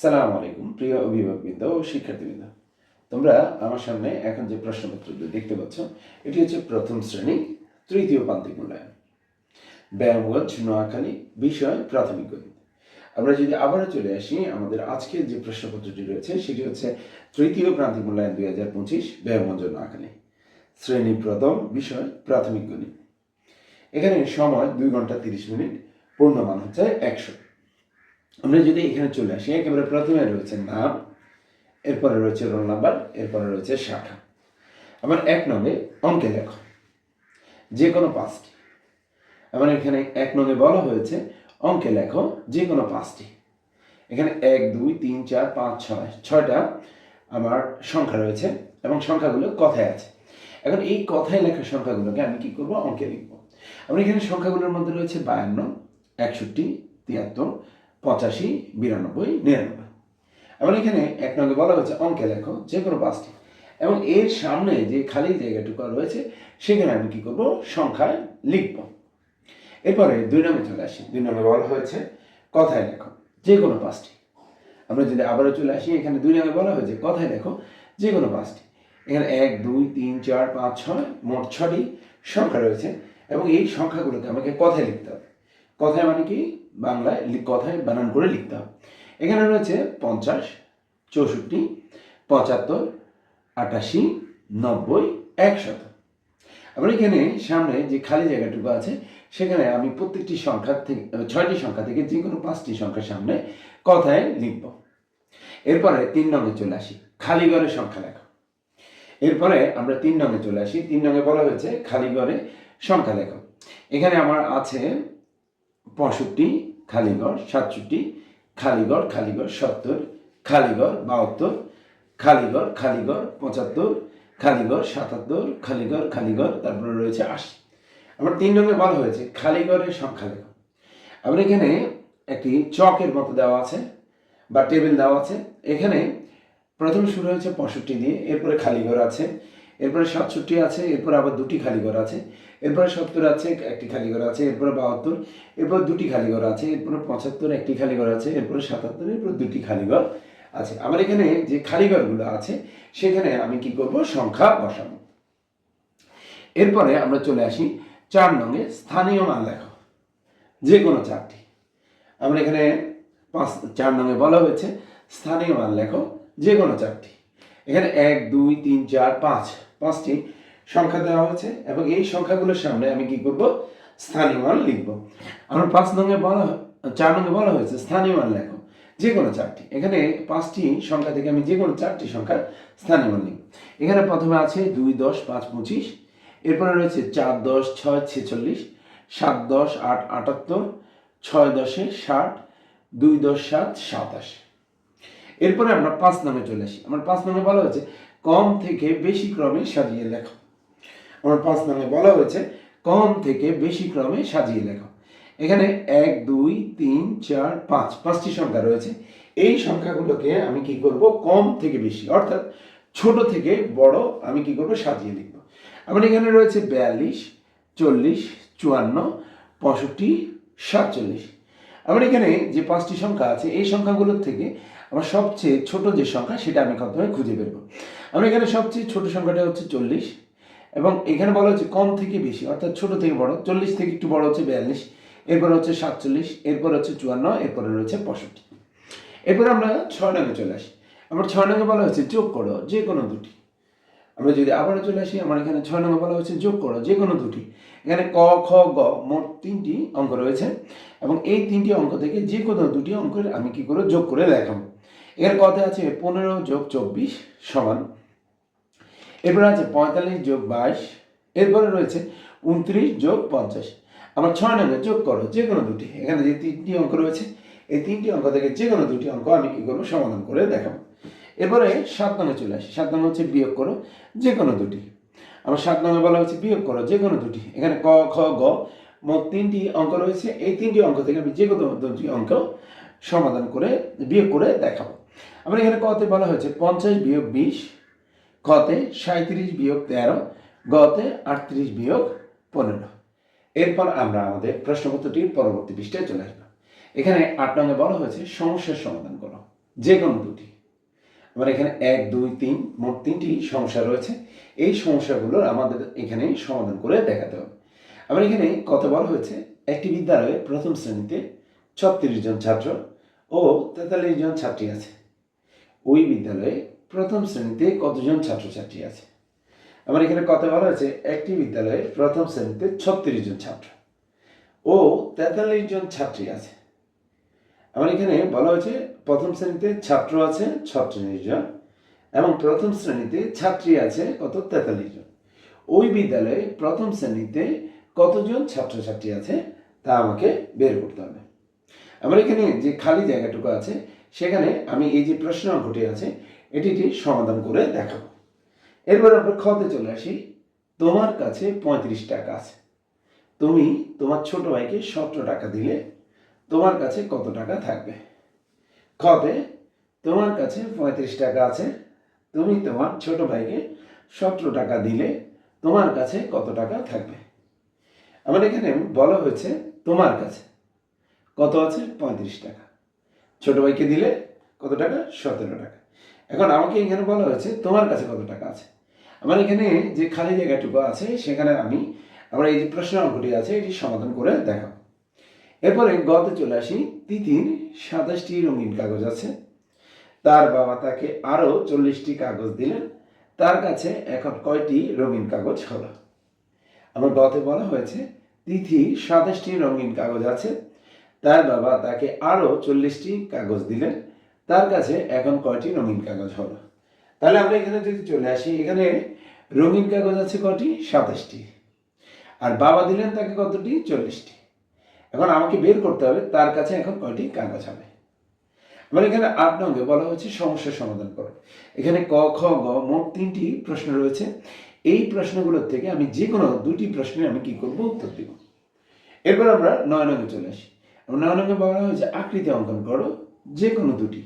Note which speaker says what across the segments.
Speaker 1: সালাম আলাইকুম, প্রিয় অভিভাবকবৃন্দ ও শিক্ষার্থীবৃন্দ। তোমরা আমার সামনে এখন যে প্রশ্নপত্রগুলো দেখতে পাচ্ছ, এটি হচ্ছে প্রথম শ্রেণি, তৃতীয় প্রান্তিক মূল্যায়ন। ব্যায়ামগঞ্জ নোয়াখালী, বিষয়, প্রাথমিক গণিত। আমরা যদি আবারও চলে আসি, আমাদের আজকের যে প্রশ্নপত্রটি রয়েছে, সেটি হচ্ছে তৃতীয় প্রান্তিক মূল্যায়ন দুই হাজার পঁচিশ ব্যায়ামগঞ্জ নোয়াখালী। শ্রেণি প্রথম, বিষয়, প্রাথমিক গণিত। এখানে সময় দুই ঘণ্টা তিরিশ মিনিট, পূর্ণমান হচ্ছে একশো। আমরা যদি এখানে চলে আসি, একেবারে প্রথমে রয়েছে নাম, এরপরে রয়েছে রোল নাম্বার, এরপরে রয়েছে শাখা। আমার এক নঙ্গে অঙ্কে লেখো, যে কোনো পাঁচটি। আমার এখানে এক নঙ্গে বলা হয়েছে, অঙ্কে লেখো যে কোনো পাঁচটি। এখানে এক, দুই, তিন, চার, পাঁচ, ছয়, ছয়টা আমার সংখ্যা রয়েছে এবং সংখ্যাগুলো কথায় আছে। এখন এই কথায় লেখা সংখ্যাগুলোকে আমি কি করব? অঙ্কে লিখব। আমরা এখানে সংখ্যাগুলোর মধ্যে রয়েছে বায়ান্ন, একষট্টি, তিয়াত্তর পঁচাশি, বিরানব্বই, নিরানব্বই। এবার এখানে এক নঙ্গে বলা হয়েছে, অঙ্কে লেখো যে কোনো পাঁচটি। এবং এর সামনে যে খালি জায়গাটুকু রয়েছে, সেখানে আমি কি করব? সংখ্যায় লিখব। এরপরে দুই নম্বরে চলে আসি। দুই নম্বরে বলা হয়েছে, কথায় লেখো যে কোনো পাঁচটি। আমরা যদি আবারও চলে আসি, এখানে দুই নম্বরে বলা হয়েছে, কথায় লেখো যে কোনো পাঁচটি। এখানে এক, দুই, তিন, চার, পাঁচ, ছয়, মোট ছটি সংখ্যা রয়েছে। এবং এই সংখ্যাগুলোকে আমাকে কথায় লিখতে হবে। কথায় মানে কি? বাংলায় কথায় বানান করে লিখতে হবে। এখানে রয়েছে পঞ্চাশ, চৌষট্টি, পঁচাত্তর, আটাশি, নব্বই, একশত। আবার এখানে সামনে যে খালি জায়গাটুকু আছে, সেখানে আমি প্রত্যেকটি সংখ্যা থেকে ছয়টি সংখ্যা থেকে যে কোনো পাঁচটি সংখ্যার সামনে কথায় লিখব। এরপরে তিন নঙ্গে চলে আসি, খালি ঘরের সংখ্যা লেখো। এরপরে আমরা তিন নঙ্গে চলে আসি, তিন নঙ্গে বলা হয়েছে খালি ঘরে সংখ্যা লেখো। এখানে আমার আছে পঁয়ষট্টি, খালিগড়, সাতষট্টি, খালিগড় খালিগড়, সত্তর, খালিগড়, বাহাত্তর, খালিগড় খালিগড়, পঁচাত্তর, খালিগড়, সাতাত্তর, খালিগড় খালিগড়, তারপরে রয়েছে আশি। আমার তিন রঙে বলা হয়েছে, খালিগড়ের সংখ্যা লেখো আবার এখানে একটি চকের মতো দেওয়া আছে, বা টেবিল দেওয়া আছে। এখানে প্রথম শুরু হয়েছে পঁয়ষট্টি দিয়ে, এরপরে খালিঘর আছে। এরপরে সাতষট্টি আছে, এরপর আবার দুটি খালিঘর আছে, এরপরে সত্তর আছে, একটি খালিঘর আছে, এরপরে বাহাত্তর, এরপর দুটি খালিঘর আছে, এরপরে পঁচাত্তর, একটি খালিঘর আছে, এরপরে সাতাত্তর, এরপর দুটি খালিঘর আছে। আমার এখানে যে খালিঘরগুলো আছে, সেখানে আমি কি করব? সংখ্যা বসাবো। এরপরে আমরা চলে আসি চার নঙ্গে স্থানীয় মান লেখো। যে কোনো চারটি। আমরা এখানে পাঁচ, চার নঙ্গে বলা হয়েছে, স্থানীয় মান লেখো, যে কোনো চারটি। এখানে এক, দুই, তিন, চার, পাঁচ। পাঁচটি সংখ্যা দেওয়া হয়েছে এবং এই সংখ্যাগুলোর সামনে আমি কি করব? স্থানীয় মান লিখব। আমার পাঁচ নঙ্গে বলা চার নঙ্গে বলা হয়েছে, স্থানীয় মান লেখো। যে কোনো চারটি। এখানে পাঁচটি সংখ্যা থেকে আমি যে কোনো চারটি সংখ্যার স্থানীয় মান লিখব। এখানে প্রথমে আছে দুই, দশ, পাঁচ, পঁচিশ। এরপরে রয়েছে চার, দশ, ছয়, ছেচল্লিশ। সাত, দশ, আট, আটাত্তর। ছয়, দশে ষাট। দুই, দশ, সাত, সাতাশ। এরপরে আমরা পাঁচ নামে চলে আসি। আমার পাঁচ নামে বলা হয়েছে কম থেকে বেশি ক্রমে সাজিয়ে লেখো। আমার পাঁচ নামে বলা হয়েছে, কম থেকে বেশি ক্রমে সাজিয়ে লেখো। এখানে এক, দুই, তিন, চার, পাঁচ, পাঁচটি সংখ্যা রয়েছে। এই সংখ্যাগুলোকে আমি কি করব? কম থেকে বেশি, অর্থাৎ ছোট থেকে বড় আমি কি করব? সাজিয়ে লিখব। আমার এখানে রয়েছে বিয়াল্লিশ, চল্লিশ, চুয়ান্ন, পঁয়ষট্টি, সাতচল্লিশ। আমার এখানে যে পাঁচটি সংখ্যা আছে, এই সংখ্যাগুলোর থেকে আমার সবচেয়ে ছোট যে সংখ্যা, সেটা আমি প্রথমে খুঁজে বের করব? আমরা এখানে সবচেয়ে ছোট সংখ্যাটা হচ্ছে চল্লিশ এবং এখানে বলা হচ্ছে কম থেকে বেশি, অর্থাৎ ছোট থেকে বড়। চল্লিশ থেকে একটু বড় হচ্ছে বিয়াল্লিশ, এরপর হচ্ছে সাতচল্লিশ, এরপর হচ্ছে চুয়ান্ন, এরপরে রয়েছে পঁয়ষট্টি। এরপর আমরা ছয় নঙ্গে চলে আসি। আমার ছয় নঙ্গে বলা হচ্ছে যোগ করো, যে কোনো দুটি। আমরা যদি আবারও চলে আসি, আমার এখানে ছয় নম্বর বলা হচ্ছে যোগ করো, যে কোনো দুটি। এখানে ক, খ, গ, মোট তিনটি অঙ্ক রয়েছে। এবং এই তিনটি অঙ্ক থেকে যে কোনো দুটি অঙ্কের আমি কি করে যোগ করে দেখাবো? এর কথা আছে পনেরো যোগ চব্বিশ সমান, এরপরে আছে পঁয়তাল্লিশ যোগ বাইশ, এরপরে রয়েছে উনত্রিশ যোগ পঞ্চাশ। আমার ছয় নম্বর যোগ করো যে কোনো দুটি। এখানে যে তিনটি অঙ্ক রয়েছে, এই তিনটি অঙ্ক থেকে যে কোনো দুটি অঙ্ক আমি কি করব সমাধান করে দেখাবো। এরপরে সাত নম্বরে চলে আসি। সাত নম্বর হচ্ছে বিয়োগ করো যে কোনো দুটি। আমার সাত নম্বরে বলা হচ্ছে বিয়োগ করো যে কোনো দুটি। এখানে ক, খ, গ মোট তিনটি অঙ্ক রয়েছে। এই তিনটি অঙ্ক থেকে আমি যে কোনো দুটি অঙ্ক সমাধান করে, বিয়োগ করে দেখাবো। আমার এখানে কতে বলা হয়েছে পঞ্চাশ বিয়োগ বিশ খতে সাঁত্রিশ বিয়োগ তেরো, গতে আটত্রিশ বিয়োগ পনেরো। এরপর আমরা আমাদের প্রশ্নপত্রটির পরবর্তী পৃষ্ঠায় চলে আসব। এখানে আট নম্বরে বলা হয়েছে সমস্যার সমাধান করো, যে কোনো দুটি। আমার এখানে এক, দুই, তিন, মোট তিনটি সমস্যা রয়েছে। এই সমস্যাগুলো আমাদের এখানে সমাধান করে দেখাতে হবে। আমার এখানে কত বলা হয়েছে, একটি বিদ্যালয়ে প্রথম শ্রেণীতে ছত্রিশ জন ছাত্র ও তেতাল্লিশ জন ছাত্রী আছে। ওই বিদ্যালয়ে প্রথম শ্রেণীতে কতজন ছাত্রছাত্রী আছে? আমার এখানে কথা বলা হয়েছে, একটি বিদ্যালয়ে প্রথম শ্রেণীতে ছত্রিশ জন ছাত্র ও তেতাল্লিশ জন ছাত্রী আছে। আমার এখানে বলা হয়েছে, প্রথম শ্রেণীতে ছাত্র আছে ছত্রিশ জন এবং প্রথম শ্রেণীতে ছাত্রী আছে কত তেতাল্লিশ জন। ওই বিদ্যালয়ে প্রথম শ্রেণীতে কতজন ছাত্রছাত্রী আছে তা আমাকে বের করতে হবে। আমার এখানে যে খালি জায়গাটুকু আছে, সেখানে আমি এই যে প্রশ্ন অঙ্কটি আছে এটিটি সমাধান করে দেখাবো। এরপর আমরা খতে চলে আসি। তোমার কাছে পঁয়ত্রিশ টাকা আছে। তুমি তোমার ছোট ভাইকে সতেরো টাকা দিলে তোমার কাছে কত টাকা থাকবে? খতে তোমার কাছে পঁয়ত্রিশ টাকা আছে। তুমি তোমার ছোট ভাইকে সতেরো টাকা দিলে তোমার কাছে কত টাকা থাকবে? আমার এখানে বলা হয়েছে তোমার কাছে। কত আছে? পঁয়ত্রিশ টাকা। ছোট ভাইকে দিলে কত টাকা? সতেরো টাকা। এখন আমাকে এখানে বলা হয়েছে তোমার কাছে কত টাকা আছে? আমার এখানে যে খালি জায়গাটুকু আছে, সেখানে আমি আমরা এই যে প্রশ্ন অঙ্কটি আছে, এটি সমাধান করে দেখাবো। এরপরে গতে চলে আসি, তিথির সাতাশটি রঙিন কাগজ আছে। তার বাবা তাকে আরও চল্লিশটি কাগজ দিলেন। তার কাছে এখন কয়টি রঙিন কাগজ হলো? আমার গতে বলা হয়েছে, তিথি সাতাশটি রঙিন কাগজ আছে। তার বাবা তাকে আরও চল্লিশটি কাগজ দিলেন। তার কাছে এখন কয়টি রঙিন কাগজ হলো? তাহলে আমরা এখানে যদি চলে আসি, এখানে রঙিন কাগজ আছে কয়টি? সাতাশটি। আর বাবা দিলেন তাকে কতটি? চল্লিশটি। এখন আমাকে বের করতে হবে, তার কাছে এখন কয়টি কাগজ হবে? আমার এখানে আট নঙ্গে বলা হচ্ছে সমস্যার সমাধান করো। এখানে ক, খ, গ, মোট তিনটি প্রশ্ন রয়েছে। এই প্রশ্নগুলোর থেকে আমি যে কোনো দুটি প্রশ্নে আমি কি করব উত্তর দিব। এরপর আমরা নয় নঙ্গে চলে আসি। নয় নঙ্গে বলা হয়েছে, আকৃতি অঙ্কন করো যে কোনো দুটি।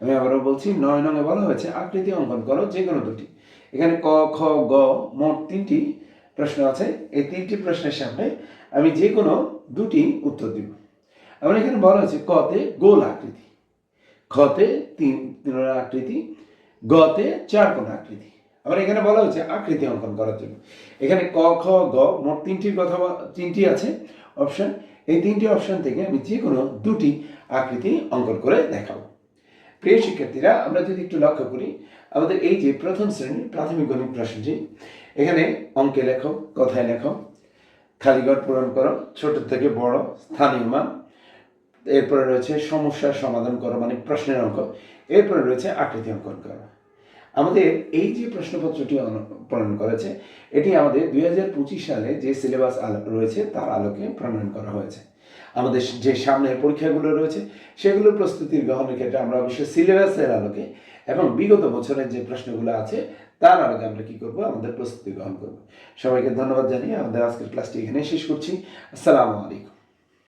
Speaker 1: আমি আবারও বলছি, নয় নঙ্গে বলা হয়েছে, আকৃতি অঙ্কন করো যে কোনো দুটি। এখানে ক, খ, গ মোট তিনটি প্রশ্ন আছে। এই তিনটি প্রশ্নের সামনে আমি যে কোনো দুটি উত্তর দিব। আমার এখানে বলা হয়েছে, কতে গোল আকৃতি। খতে তিন আকৃতি, গতে চার কোণ আকৃতি। আবার এখানে বলা হয়েছে আকৃতি অঙ্কন করার জন্য। এখানে ক, খ, গ মোট তিনটির কথা তিনটি আছে অপশন এই তিনটি অপশন থেকে আমি যে কোনো দুটি আকৃতি অঙ্কন করে দেখাবো। প্রিয় শিক্ষার্থীরা, আমরা যদি একটু লক্ষ্য করি, আমাদের এই যে প্রথম শ্রেণির প্রাথমিক গণিত প্রশ্নটি, এখানে অঙ্কে লেখো, কথায় লেখো খালিঘর পূরণ করো, ছোট থেকে বড়, স্থানীয় মান, এরপরে রয়েছে সমস্যার সমাধান করো মানে প্রশ্নের অঙ্ক, এরপরে রয়েছে আকৃতি অঙ্কন করো। আমাদের এই যে প্রশ্নপত্রটি প্রণয়ন করেছে, এটি আমাদের দুই হাজার পঁচিশ সালে যে সিলেবাস রয়েছে তার আলোকে প্রণয়ন করা হয়েছে। আমাদের যে সামনের পরীক্ষাগুলো রয়েছে সেগুলোর প্রস্তুতির গ্রহণের ক্ষেত্রে আমরা অবশ্যই সিলেবাসের আলোকে এবং বিগত বছরের যে প্রশ্নগুলো আছে, তার আলোকে আমরা কি করব? আমাদের প্রস্তুতি গ্রহণ করব। সবাইকে ধন্যবাদ জানিয়ে আমাদের আজকের ক্লাসটি এখানে শেষ করছি। আসসালামু আলাইকুম।